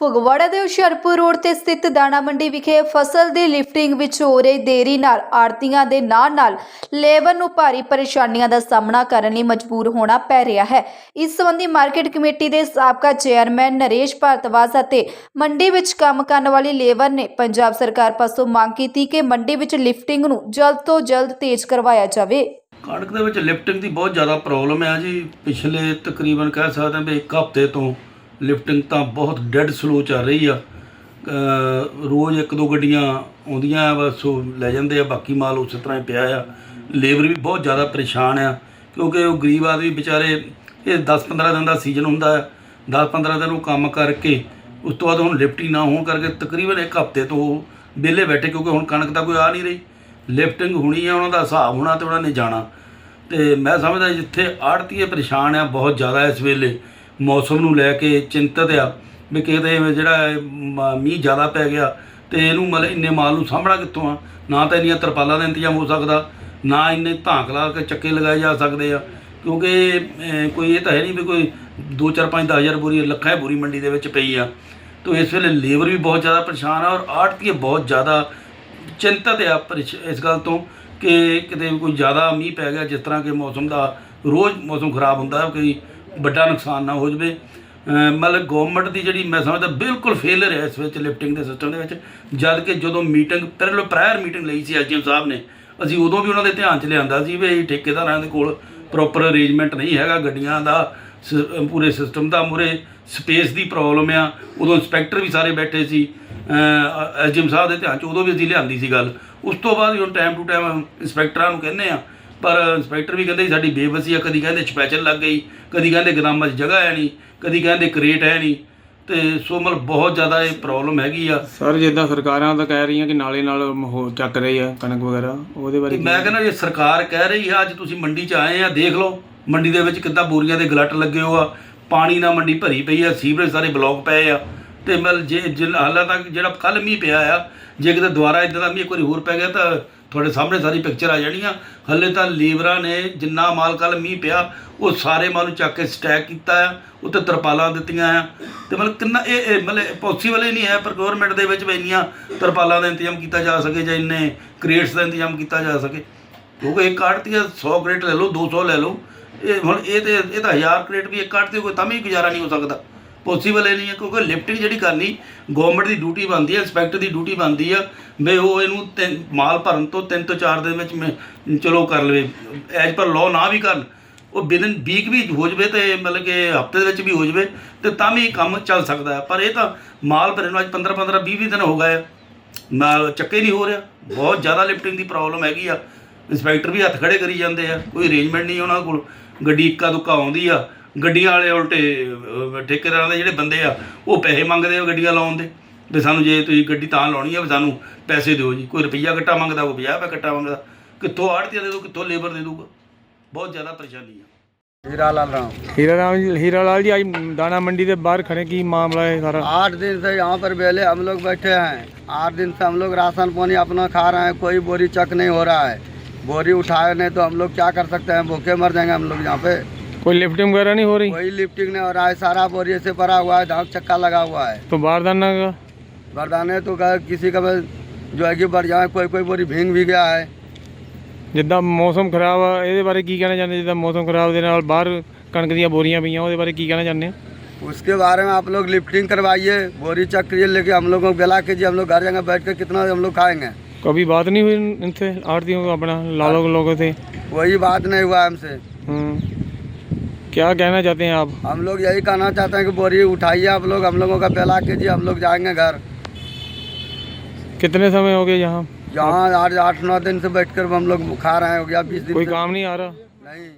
ਫਗਵਾੜਾ ਦੇ ਹੁਸ਼ਿਆਰਪੁਰ ਰੋਡ ਤੇ ਸਥਿਤ ਦਾਣਾ ਮੰਡੀ ਵਿਖੇ ਫਸਲ ਦੀ ਲਿਫਟਿੰਗ ਵਿੱਚ ਹੋ ਰਹੀ ਦੇਰੀ ਨਾਲ ਆੜਤੀਆਂ ਦੇ ਨਾਲ ਨਾਲ ਲੇਬਰ ਨੂੰ ਭਾਰੀ ਪਰੇਸ਼ਾਨੀਆਂ ਦਾ ਸਾਹਮਣਾ ਕਰਨ ਲਈ ਮਜਬੂਰ ਹੋਣਾ ਪੈ ਰਿਹਾ ਹੈ। ਇਸ ਸੰਬੰਧੀ ਮਾਰਕੀਟ ਕਮੇਟੀ ਦੇ ਸਾਬਕਾ ਚੇਅਰਮੈਨ ਨਰੇਸ਼ ਭਾਰਤਵਾਜ ਅਤੇ ਮੰਡੀ ਵਿੱਚ ਕੰਮ ਕਰਨ ਵਾਲੀ ਲੇਬਰ ਨੇ ਪੰਜਾਬ ਸਰਕਾਰ ਪਾਸੋਂ ਮੰਗ ਕੀਤੀ ਕਿ ਮੰਡੀ ਵਿੱਚ ਲਿਫਟਿੰਗ ਨੂੰ ਜਲਦ ਤੋਂ ਜਲਦ ਤੇਜ਼ ਕਰਵਾਇਆ ਜਾਵੇ। ਕਣਕ ਦੇ ਵਿੱਚ ਲਿਫਟਿੰਗ ਦੀ ਬਹੁਤ ਜ਼ਿਆਦਾ ਪ੍ਰੋਬਲਮ ਹੈ ਜੀ। ਪਿਛਲੇ ਤਕਰੀਬਨ ਕਹਿ ਸਕਦੇ ਹਾਂ ਵੀ ਇੱਕ ਹਫ਼ਤੇ ਤੋਂ ਲਿਫਟਿੰਗ ਤਾਂ ਬਹੁਤ ਡੈਡ ਸਲੋ ਚੱਲ ਰਹੀ ਆ। ਰੋਜ਼ ਇੱਕ ਦੋ ਗੱਡੀਆਂ ਆਉਂਦੀਆਂ ਆ, ਬਸ ਉਹ ਲੈ ਜਾਂਦੇ ਆ, ਬਾਕੀ ਮਾਲ ਉਸੇ ਤਰ੍ਹਾਂ ਹੀ ਪਿਆ ਆ। ਲੇਬਰ ਵੀ ਬਹੁਤ ਜ਼ਿਆਦਾ ਪਰੇਸ਼ਾਨ ਆ, ਕਿਉਂਕਿ ਉਹ ਗਰੀਬ ਆਦਮੀ ਵਿਚਾਰੇ, ਇਹ 10-15 ਦਿਨ ਦਾ ਸੀਜ਼ਨ ਹੁੰਦਾ ਹੈ 10-15 ਦਿਨ ਉਹ ਕੰਮ ਕਰਕੇ, ਉਸ ਤੋਂ ਬਾਅਦ ਹੁਣ ਲਿਫਟਿੰਗ ਨਾ ਹੋਣ ਕਰਕੇ ਤਕਰੀਬਨ ਇੱਕ ਹਫ਼ਤੇ ਤੋਂ ਉਹ ਵਿਹਲੇ ਬੈਠੇ, ਕਿਉਂਕਿ ਹੁਣ ਕਣਕ ਤਾਂ ਕੋਈ ਆ ਨਹੀਂ ਰਹੀ। ਲਿਫਟਿੰਗ ਹੋਣੀ ਆ, ਉਹਨਾਂ ਦਾ ਹਿਸਾਬ ਹੋਣਾ ਤੇ ਉਹਨਾਂ ਨੇ ਜਾਣਾ। ਤੇ ਮੈਂ ਸਮਝਦਾ ਜਿੱਥੇ ਆੜਤੀਏ ਪਰੇਸ਼ਾਨ ਆ, ਬਹੁਤ ਜ਼ਿਆਦਾ ਇਸ ਵੇਲੇ। ਮੌਸਮ ਨੂੰ ਲੈ ਕੇ ਚਿੰਤਤ ਆ ਵੀ ਕਿਤੇ ਜਿਹੜਾ ਮ- ਮੀਂਹ ਜ਼ਿਆਦਾ ਪੈ ਗਿਆ ਤੇ ਇਹਨੂੰ ਮਤਲਬ ਇੰਨੇ ਮਾਲ ਨੂੰ ਸਾਂਭਣਾ ਕਿੱਥੋਂ ਆ? ਨਾ ਤਾਂ ਇੰਨੀਆਂ ਤਰਪਾਲਾਂ ਦਾ ਇੰਤਜ਼ਾਮ ਹੋ ਸਕਦਾ, ਨਾ ਇੰਨੇ ਧਾਂਕ ਲਾ ਕੇ ਚੱਕੇ ਲਗਾਏ ਜਾ ਸਕਦੇ ਆ। ਕਿਉਂਕਿ ਕੋਈ ਇਹ ਤਾਂ ਹੈ ਨਹੀਂ ਵੀ ਕੋਈ 2 4 5 ਹਜ਼ਾਰ ਬੋਰੀ ਲੱਖਾਂ ਬੋਰੀ ਮੰਡੀ ਦੇ ਵਿੱਚ ਪਈ ਆ। ਤੋ ਇਸ ਵੇਲੇ ਲੇਬਰ ਵੀ ਬਹੁਤ ਜ਼ਿਆਦਾ ਪਰੇਸ਼ਾਨ ਆ ਔਰ ਆੜਤੀਏ ਬਹੁਤ ਜ਼ਿਆਦਾ ਚਿੰਤਤ ਆ ਪਰੇਸ਼- ਇਸ ਗੱਲ ਤੋਂ ਕਿ ਕਿਤੇ ਕੋਈ ਜ਼ਿਆਦਾ ਮੀਂਹ ਪੈ ਗਿਆ, ਜਿਸ ਤਰ੍ਹਾਂ ਕਿ ਮੌਸਮ ਦਾ ਰੋਜ਼ ਮੌਸਮ ਖਰਾਬ ਹੁੰਦਾ, ਕੋਈ ਵੱਡਾ ਨੁਕਸਾਨ ਨਾ ਹੋ ਜਵੇ। ਮਤਲਬ ਗਵਰਨਮੈਂਟ ਦੀ ਜਿਹੜੀ ਮੈਂ ਸਮਝਦਾ ਬਿਲਕੁਲ ਫੇਲਰ ਹੈ ਇਸ ਵਿੱਚ ਲਿਫਟਿੰਗ ਦੇ ਸਿਸਟਮ ਦੇ ਵਿੱਚ। ਜਦ ਕਿ ਜਦੋਂ ਮੀਟਿੰਗ ਪਹਿਲਾਂ ਪ੍ਰਾਇਰ ਮੀਟਿੰਗ ਲਈ ਸੀ ਐਸਡੀਐਮ ਸਾਹਿਬ ਨੇ, ਅਸੀਂ ਉਦੋਂ ਵੀ ਉਹਨਾਂ ਦੇ ਧਿਆਨ 'ਚ ਲਿਆਂਦਾ ਸੀ ਵੀ ਠੇਕੇਦਾਰਾਂ ਦੇ ਕੋਲ ਪ੍ਰੋਪਰ ਅਰੇਂਜਮੈਂਟ ਨਹੀਂ ਹੈਗਾ, ਗੱਡੀਆਂ ਦਾ, ਸ- ਪੂਰੇ ਸਿਸਟਮ ਦਾ ਮੂਰੇ ਸਪੇਸ ਦੀ ਪ੍ਰੋਬਲਮ ਆ। ਉਦੋਂ ਇੰਸਪੈਕਟਰ ਵੀ ਸਾਰੇ ਬੈਠੇ ਸੀ। ਐਸਡੀਐਮ ਸਾਹਿਬ ਦੇ ਧਿਆਨ 'ਚ ਉਦੋਂ ਵੀ ਅਸੀਂ ਲਿਆਂਦੀ ਸੀ ਗੱਲ। ਉਸ ਤੋਂ ਬਾਅਦ ਵੀ ਹੁਣ ਟਾਈਮ ਟੂ ਟਾਈਮ ਇੰਸਪੈਕਟਰਾਂ ਨੂੰ ਕਹਿੰਦੇ ਆ ਪਰ ਇੰਸਪੈਕਟਰ ਵੀ ਕਹਿੰਦੇ ਸਾਡੀ ਬੇਵਸੀ ਆ ਕਦੀ ਕਹਿੰਦੇ ਸਪੈਸ਼ਲ ਲੱਗ ਗਈ ਕਦੀ ਕਹਿੰਦੇ ਗਦਾਮਾਂ 'ਚ ਜਗ੍ਹਾ ਹੈ ਨਹੀਂ ਕਦੀ ਕਹਿੰਦੇ ਕਰੇਟ ਹੈ ਨਹੀਂ ਤੇ ਸੋ ਮਤਲਬ ਬਹੁਤ ਜ਼ਿਆਦਾ ਇਹ ਪ੍ਰੋਬਲਮ ਹੈਗੀ ਆ। ਸਰ ਜਿੱਦਾਂ ਸਰਕਾਰਾਂ ਤਾਂ ਕਹਿ ਰਹੀਆਂ ਕਿ ਨਾਲੇ ਨਾਲ ਹੋ ਚੱਕ ਰਹੀ ਆ ਕਣਕ ਵਗੈਰਾ ਉਹਦੇ ਬਾਰੇ ਮੈਂ ਕਹਿੰਦਾ ਜੇ ਸਰਕਾਰ ਕਹਿ ਰਹੀ ਆ ਅੱਜ ਤੁਸੀਂ ਮੰਡੀ 'ਚ ਆਏ ਆ ਦੇਖ ਲਓ ਮੰਡੀ ਦੇ ਵਿੱਚ ਕਿੱਦਾਂ ਬੋਰੀਆਂ ਦੇ ਗਲਟ ਲੱਗੇ ਹੋ ਆ ਪਾਣੀ ਨਾਲ ਮੰਡੀ ਭਰੀ ਪਈ ਆ ਸੀਵਰੇਜ ਸਾਰੇ ਬਲੌਕ ਪਏ ਆ ਤੇ ਮਤਲਬ ਜੇ ਹਾਲਾਂ ਤੱਕ ਜਿਹੜਾ ਕੱਲ ਮੀਂਹ ਪਿਆ ਆ ਜੇ ਕਿਤੇ ਦੁਬਾਰਾ ਇਦਾਂ ਦਾ ਮੀਂਹ ਵਾਰੀ ਹੋਰ ਪੈ ਗਿਆ ਤਾਂ ਤੁਹਾਡੇ ਸਾਹਮਣੇ ਸਾਰੀ ਪਿਕਚਰ ਆ ਜਾਣੀਆਂ। ਹੱਲੇ ਤਾਂ ਲੀਵਰਾਂ ਨੇ ਜਿੰਨਾ ਮਾਲ ਕੱਲ ਮੀਂਹ ਪਿਆ, ਉਹ ਸਾਰੇ ਮਾਲ ਨੂੰ ਚੱਕ ਕੇ ਸਟੈਕ ਕੀਤਾ ਆ, ਉੱਤੇ ਤਰਪਾਲਾਂ ਦਿੱਤੀਆਂ ਆ। ਤੇ ਮਤਲਬ ਕਿੰਨਾ ਇਹ ਇਹ ਮਤਲਬ ਪੋਸੀਬਲ ਹੀ ਨਹੀਂ ਹੈ, ਪਰ ਪ੍ਰੋਕਿਉਰਮੈਂਟ ਦੇ ਵਿੱਚ ਵੀ ਇੰਨੀਆਂ ਤਰਪਾਲਾਂ ਦਾ ਇੰਤਜ਼ਾਮ ਕੀਤਾ ਜਾ ਸਕੇ ਜਾਂ ਇੰਨੇ ਕ੍ਰੇਟਸ ਦਾ ਇੰਤਜ਼ਾਮ ਕੀਤਾ ਜਾ ਸਕੇ। ਕਿਉਂਕਿ ਇੱਕ ਆੜਤੀ 100 ਕ੍ਰੇਟ ਲੈ ਲਓ 200 ਲੈ ਲਓ। ਇਹ ਹੁਣ ਇਹ ਤੇ, ਇਹ ਤਾਂ 1000 ਕ੍ਰੇਟ ਵੀ ਇੱਕ ਆੜਤੀ ਕੋਈ ਤਾਂ ਵੀ ਗੁਜ਼ਾਰਾ ਨਹੀਂ ਹੋ ਸਕਦਾ। ਪੋਸੀਬਲ ਇਹ ਨਹੀਂ ਹੈ ਕਿਉਂਕਿ ਲਿਫਟਿੰਗ ਜਿਹੜੀ ਕਰਨੀ ਗਵਰਨਮੈਂਟ ਦੀ ਡਿਊਟੀ ਬਣਦੀ ਹੈ ਇੰਸਪੈਕਟਰ ਦੀ ਡਿਊਟੀ ਬਣਦੀ ਆ, ਵੀ ਉਹ ਇਹਨੂੰ ਤਿੰਨ- ਮਾਲ ਭਰਨ ਤੋਂ 3 ਤੋਂ 4 ਦਿਨ ਵਿੱਚ ਚਲੋ ਕਰ ਲਵੇ ਐਜ ਪਰ ਲਾਅ ਨਾ ਵੀ ਕਰਨ, ਉਹ ਬਿਦਨ ਵੀਕ ਵੀ ਹੋ ਜਵੇ ਤੇ ਮਤਲਬ ਕਿ ਹਫ਼ਤੇ ਦੇ ਵਿੱਚ ਵੀ ਹੋ ਜਵੇ, ਤੇ ਤਾਂ ਵੀ ਕੰਮ ਚੱਲ ਸਕਦਾ ਹੈ। ਪਰ ਇਹ ਤਾਂ ਮਾਲ ਭਰਨ ਨੂੰ ਅੱਜ 15 15 20 20 ਦਿਨ ਹੋ ਗਏ ਆ। ਨਾਲ ਚੱਕੇ ਨਹੀਂ ਹੋ ਰਿਹਾ, ਬਹੁਤ ਜ਼ਿਆਦਾ ਲਿਫਟਿੰਗ ਦੀ ਪ੍ਰੋਬਲਮ ਹੈਗੀ ਆ। ਇੰਸਪੈਕਟਰ ਵੀ ਹੱਥ ਖੜੇ ਕਰੀ ਜਾਂਦੇ ਆ, ਕੋਈ ਅਰੇਂਜਮੈਂਟ ਨਹੀਂ ਉਹਨਾਂ ਕੋਲ, ਗੱਡੀ ਇੱਕਾ ਦੁੱਕਾ ਆਉਂਦੀ ਆ। ਗੱਡੀਆਂ ਵਾਲੇ ਉਲਟੇ ਅਹ, ਠੇਕੇਦਾਰਾਂ ਦੇ ਜਿਹੜੇ ਬੰਦੇ ਆ ਉਹ ਪੈਸੇ ਮੰਗਦੇ ਆ ਗੱਡੀਆਂ ਲਾਉਣ ਦੇ ਵੀ ਸਾਨੂੰ ਜੇ ਤੁਸੀਂ ਗੱਡੀ ਤਾਂ ਲਾਉਣੀ ਆ ਵੀ ਸਾਨੂੰ ਪੈਸੇ ਦਿਓ ਜੀ ਕੋਈ ਰੁਪਈਆ ਕੱਟਾ ਮੰਗਦਾ ਕੋਈ 50 ਰੁਪਏ ਕੱਟਾ ਮੰਗਦਾ ਕਿੱਥੋਂ ਆੜਤੀਆ ਦੇ ਦੂ ਕਿੱਥੋਂ ਲੇਬਰ ਦੇ ਦੂਗਾ ਬਹੁਤ ਜ਼ਿਆਦਾ ਪਰੇਸ਼ਾਨੀ ਆ हीरा लाल राम ਹੀਰਾ ਰਾਮ ਜੀ ਹੀਰਾ ਲਾਲ ਜੀ ਅੱਜ ਦਾਣਾ ਮੰਡੀ ਦੇ ਬਾਹਰ ਖੜੇ ਕੀ ਮਾਮਲਾ ਹੈ ਸਾਰਾ आठ दिन से यहाँ पर बेले हम लोग बैठे हैं आठ दिन से हम लोग राशन पानी अपना खा रहे हैं कोई बोरी चक नहीं हो रहा है बोरी उठाए नहीं तो हम लोग क्या कर सकते हैं भूखे मर जाएंगे हम लोग यहाँ पे कोई लिफ्टिंग वगैरह नहीं हो रही कोई लिफ्टिंग नहीं हो रहा है सारा बोरी से भरा हुआ है धाक चक्का लगा हुआ है तो बारदाना का बरदाने तो कहा किसी का बस जो है कि बढ़ जाए कोई कोई बोरी भींग भी गया है ਜਿੱਦਾਂ ਮੌਸਮ ਖਰਾਬ ਆ ਇਹਦੇ ਬਾਰੇ ਕੀ ਕਹਿਣਾ ਚਾਹੁੰਦੇ ਜਿੱਦਾਂ ਮੌਸਮ ਖਰਾਬ ਦੇ ਨਾਲ ਬਾਹਰ ਕਣਕ ਦੀਆਂ ਬੋਰੀਆਂ ਪਈਆਂ ਉਹਦੇ ਬਾਰੇ ਕੀ ਕਹਿਣਾ ਚਾਹੁੰਦੇ ਆ उसके बारे में आप लोग लिफ्टिंग करवाइए बोरी चक करिए लेके हम लोगों को गला कीजिए हम लोग घर जाएंगे बैठ कर कितना हम लोग खाएंगे कभी बात नहीं हुई इनसे आड़तियों को अपना लालों के लोगों से वही बात नहीं हुआ हमसे हम्म। क्या कहना चाहते हैं आप? हम लोग यही कहना चाहते हैं कि बोरी उठाइए आप लोग हम लोगों का बेला कीजिए हम लोग जाएँगे घर। कितने समय हो गए यहाँ? यहाँ आठ आठ नौ दिन से बैठकर हम लोग खा रहे हैं हो गया बीस दिन कोई काम नहीं आ रहा? नहीं।